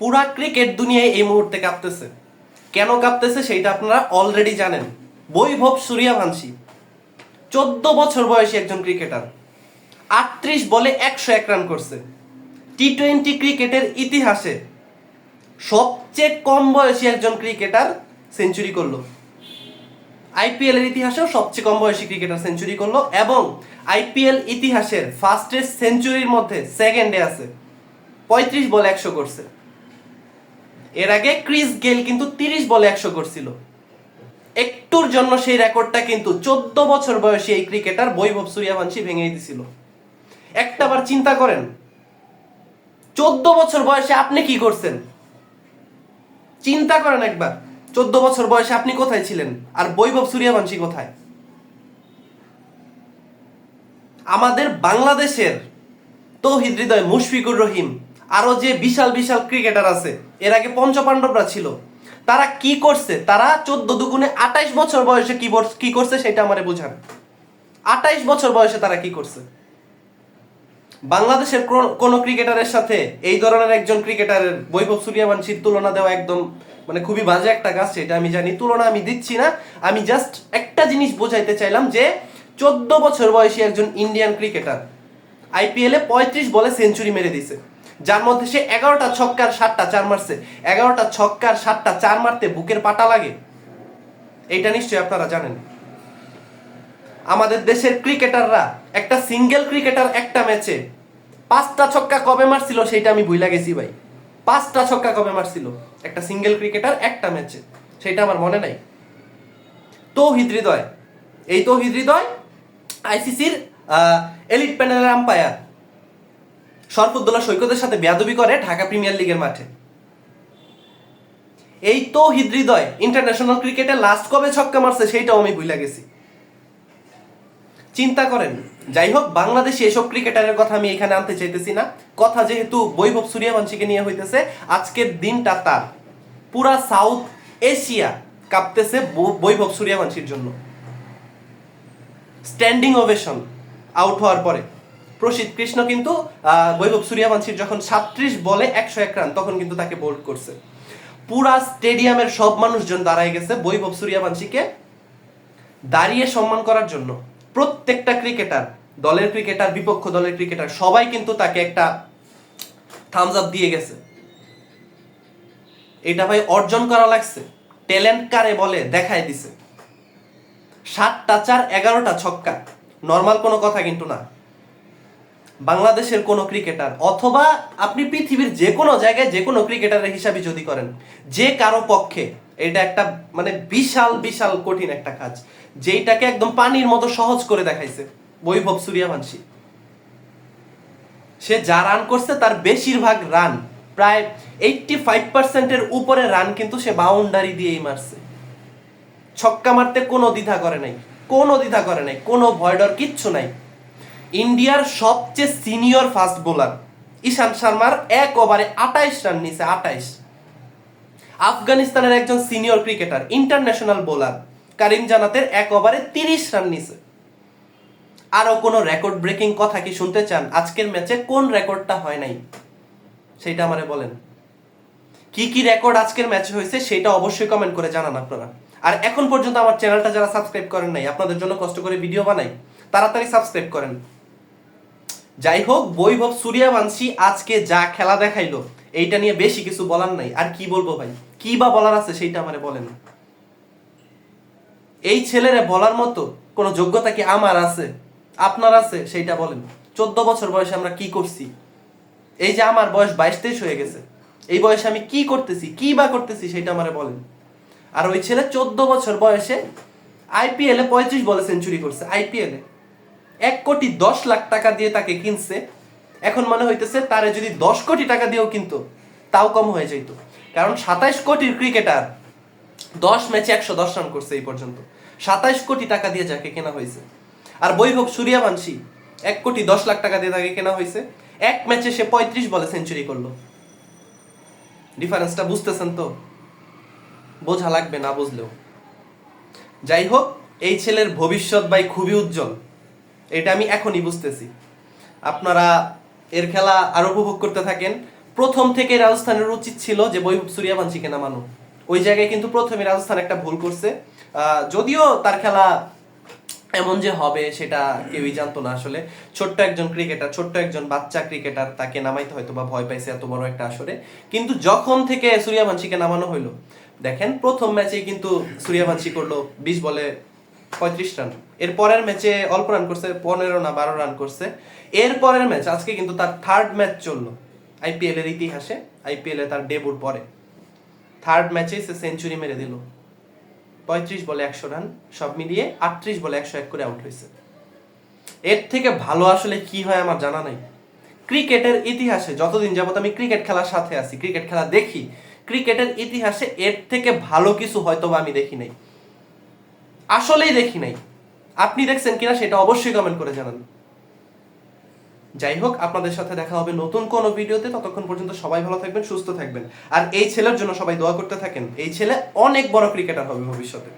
পুরা ক্রিকেট দুনিয়ায় এই মুহূর্তে কাঁপতেছে। কেন কাঁপতেছে সেইটা আপনারা অলরেডি জানেন। বৈভব সূর্যবংশী, চোদ্দ বছর বয়সী একজন ক্রিকেটার। আটত্রিশ বলে একশো এক রান করছে। টি টোয়েন্টি ক্রিকেটের ইতিহাসে সবচেয়ে কম বয়সী একজন ক্রিকেটার সেঞ্চুরি করল। আইপিএল এর ইতিহাসেও সবচেয়ে কম বয়সী ক্রিকেটার সেঞ্চুরি করল এবং আইপিএল ইতিহাসের ফার্স্টেস্ট সেঞ্চুরির মধ্যে সেকেন্ডে আছে। পঁয়ত্রিশ বলে একশো করছে। এর আগে ক্রিস গেল কিন্তু তিরিশ বলে একশো করছিল। একটুর জন্য সেই রেকর্ডটা কিন্তু চোদ্দ বছর বয়সী এই ক্রিকেটার বৈভব সূর্যবংশী ভেঙে দিছিল। একটাবার চিন্তা করেন, চোদ্দ বছর বয়সে আপনি কি করছেন? চিন্তা করেন একবার, চোদ্দ বছর বয়সে আপনি কোথায় ছিলেন? আর বৈভব সূর্যবংশী কোথায়? আমাদের বাংলাদেশের তৌহিদ হৃদয় মুশফিকুর রহিম আরও যে বিশাল বিশাল ক্রিকেটার আছে, এর আগে পঞ্চপাণ্ডবরা ছিল, তারা কি করছে? তারা চোদ্দ দুগুণে আঠাইশ বছর বয়সে কি কি করছে সেটা আমারে বুঝান। আঠাইশ বছর বয়সে তারা কি করছে? বাংলাদেশের কোন- কোন ক্রিকেটারের সাথে এই ধরনের একজন ক্রিকেটারের বৈভব সূর্যবংশীর তুলনা দেওয়া একদম মানে খুবই বাজে একটা কাজ, সেটা আমি জানি। তুলনা আমি দিচ্ছি না, আমি জাস্ট একটা জিনিস বোঝাইতে চাইলাম যে, চোদ্দ বছর বয়সী একজন ইন্ডিয়ান ক্রিকেটার আইপিএলে পঁয়ত্রিশ বলে সেঞ্চুরি মেরে দিছে। যার মধ্যে সে এগারোটা ছক্কার সাতটা চার মারছে। এগারোটা ছক্কার সাতটা চার মারতে বুকের পাটা লাগে। এইটা নিশ্চয়ই আপনারা জানেন। আমাদের দেশের ক্রিকেটাররা, একটা সিঙ্গেল ক্রিকেটার একটা ম্যাচে পাঁচটা ছক্কা কবে মারছিল সেটা আমি ভুইলা গেছি ভাই। পাঁচটা ছক্কা কবে মারছিল? একটা সিঙ্গেল ক্রিকেটার একটা ম্যাচে। সেটা আমার মনে নাই। তৌহিদ হৃদয়। এই তৌহিদ হৃদয় আইসিসির এলিট প্যানেলের আম্পায়ার। শরফুদ্দোল্লা সৈকতের সাথে বেয়াদবি করে ঢাকা প্রিমিয়ার লিগের মাঠে। এই তো হৃদয় ইন্টারন্যাশনাল ক্রিকেটে লাস্ট কবে ছক্কা মারছে সেইটাও আমি ভুলে গেছি। চিন্তা করেন, যাই হোক, বাংলাদেশে এসব ক্রিকেটারের কথা আমি এখানে আনতে চাইতেছি না। কথা যেহেতু বৈভব সূর্যবংশীকে নিয়ে হইতেছে, আজকের দিনটা তার। পুরা সাউথ এশিয়া কাঁপতেছে বৈভব সূর্যবংশীর জন্য। স্ট্যান্ডিং ওভেশন আউট হওয়ার পরে। প্রসিদ্ধ কৃষ্ণ কিন্তু বৈভব সূর্যবংশীর যখন সাত্রিশ বলে একশো এক রান, তখন কিন্তু তাকে বোল্ড করছে। পুরা স্টেডিয়ামের সব মানুষজন দাঁড়ায় গেছে বৈভব সূর্যবংশীকে দাঁড়িয়ে সম্মান করার জন্য। প্রত্যেকটা ক্রিকেটার দলের ক্রিকেটার বিপক্ষ দলের ক্রিকেটার সবাই কিন্তু তাকে একটা থামস আপ দিয়ে গেছে। এটা ভাই অর্জন করা লাগছে। ট্যালেন্ট কারে বলে? দেখায় দিছে। সাতটা চার, এগারোটা ছক্কা। নর্মাল কোনো কথা কিন্তু না। বাংলাদেশের কোনো ক্রিকেটার অথবা আপনি পৃথিবীর যে কোনো জায়গায় যে কোনো ক্রিকেটারের হিসাবে যদি করেন, যে কারও পক্ষে, এটা একটা মানে বিশাল বিশাল কঠিন একটা কাজ। যেইটাকে একদম পানির মতো সহজ করে দেখাইছে বৈভব সূর্যবংশী। সে যা রান করছে তার বেশিরভাগ রান প্রায় এইটটি ফাইভ পার্সেন্টের উপরে রান কিন্তু সে বাউন্ডারি দিয়েই মারছে। ছক্কা মারতে কোনো দ্বিধা করে নাই, কোনো দ্বিধা করে নাই, কোনো ভয়ডর কিচ্ছু নাই। ইন্ডিয়ার সবচেয়ে সিনিয়র ফাস্ট বোলার। ঈশান শর্মার এক ওভারে আটাইশ রান নিছে আটাইশ আফগানিস্তানের একজন senior cricketer, international bowler, Karim জানাতের এক ওভারে তিরিশ রান নিছে। আরও কোনো রেকর্ড ব্রেকিং কথা কি শুনতে চান? আজকের ম্যাচে কোন রেকর্ডটা হয় নাই? সেটা আমারে বলেন। কি কি রেকর্ড আজকের ম্যাচে হয়েছে সেটা অবশ্যই কমেন্ট করে জানান আপনারা। আর এখন পর্যন্ত আমার চ্যানেলটা যারা সাবস্ক্রাইব করেন নাই, আপনাদের জন্য কষ্ট করে ভিডিও বানাই, তাড়াতাড়ি সাবস্ক্রাইব করেন। যাই হোক বৈভব সূর্যবংশী আজকে যা খেলা দেখাইলো, এইটা নিয়ে বেশি কিছু বলার নাই। আর কি বলব ভাই? কি বা বলার আছে সেইটা আমারে বলেন এই ছেলেরে বলার মতো কোনো যোগ্যতা কি আমার আছে? আপনার আছে? সেইটা বলেন। চোদ্দ বছর বয়সে আমরা কি করছি? এই যে আমার বয়স বাইশ তেইশ হয়ে গেছে, এই বয়সে আমি কি করতেছি, কি বা করতেছি সেটা আমারে বলেন। আর ওই ছেলে চোদ্দ বছর বয়সে আইপিএলে পঁয়ত্রিশ বলে সেঞ্চুরি করছে আইপিএলে এক কোটি দশ লাখ টাকা দিয়ে তাকে কিনছে। এখন মনে হইতেছে তারে যদি দশ কোটি টাকা দিয়েও কিনতো, তাও কম হয়ে যেত কারণ সাতাইশ কোটির ক্রিকেটার দশ ম্যাচে একশো দশ রান করছে এই পর্যন্ত। সাতাইশ কোটি টাকা দিয়ে যাকে কেনা হয়েছে। আর বৈভব সূর্যবংশী এক কোটি দশ লাখ টাকা দিয়ে তাকে কেনা হয়েছে। এক ম্যাচে সে পঁয়ত্রিশ বলে সেঞ্চুরি করল। ডিফারেন্সটা বুঝতেছেন তো? বোঝা লাগবে না বুঝলেও। যাই হোক, এই ছেলের ভবিষ্যৎ ভাই খুবই উজ্জ্বল। এটা আমি এখনই বুঝতেছি। আপনারা এর খেলা আরও উপভোগ করতে থাকেন। প্রথম থেকে রাজস্থানের উচিত ছিল যে বৈভব সূর্যবংশীকে নামানো ওই জায়গায় কিন্তু প্রথমে রাজস্থান একটা ভুল করছে। যদিও তার খেলা এমন যে হবে সেটা কেউই জানতো না আসলে। ছোট্ট একজন ক্রিকেটার, ছোট্ট একজন বাচ্চা ক্রিকেটার তাকে নামাইতে হয়তো বা ভয় পাইছে এত বড় একটা আসরে। কিন্তু যখন থেকে সূর্যবংশীকে নামানো হইল, দেখেন প্রথম ম্যাচেই কিন্তু সূর্যবংশী করল বিশ বলে পঁয়ত্রিশ রান। এর পরের ম্যাচে অল্প রান করছে, পনেরো না বারো রান করছে। এর পরের ম্যাচ, আজকে কিন্তু তার থার্ড ম্যাচ চলল। আইপিএল এর ইতিহাসে আইপিএল এ তার ডেবুর পরে। থার্ড ম্যাচে সে সেঞ্চুরি মেরে দিল। পঁয়ত্রিশ বলে একশো রান সব মিলিয়ে আটত্রিশ বলে একশো এক করে আউট হয়েছে। এর থেকে ভালো আসলে কি হয় আমার জানা নাই। ক্রিকেটের ইতিহাসে, যতদিন যাবত আমি ক্রিকেট খেলার সাথে আছি, ক্রিকেট খেলা দেখি, ক্রিকেটের ইতিহাসে এর থেকে ভালো কিছু হয়তো আমি দেখি নাই। আসলেই দেখি নাই। আপনি দেখছেন কিনা সেটা অবশ্যই কমেন্ট করে জানান। যাই হোক আপনাদের সাথে দেখা হবে নতুন কোন ভিডিওতে। ততক্ষণ পর্যন্ত সবাই ভালো থাকবেন, সুস্থ থাকবেন। আর এই ছেলের জন্য সবাই দোয়া করতে থাকেন। এই ছেলে অনেক বড় ক্রিকেটার হবে ভবিষ্যতে।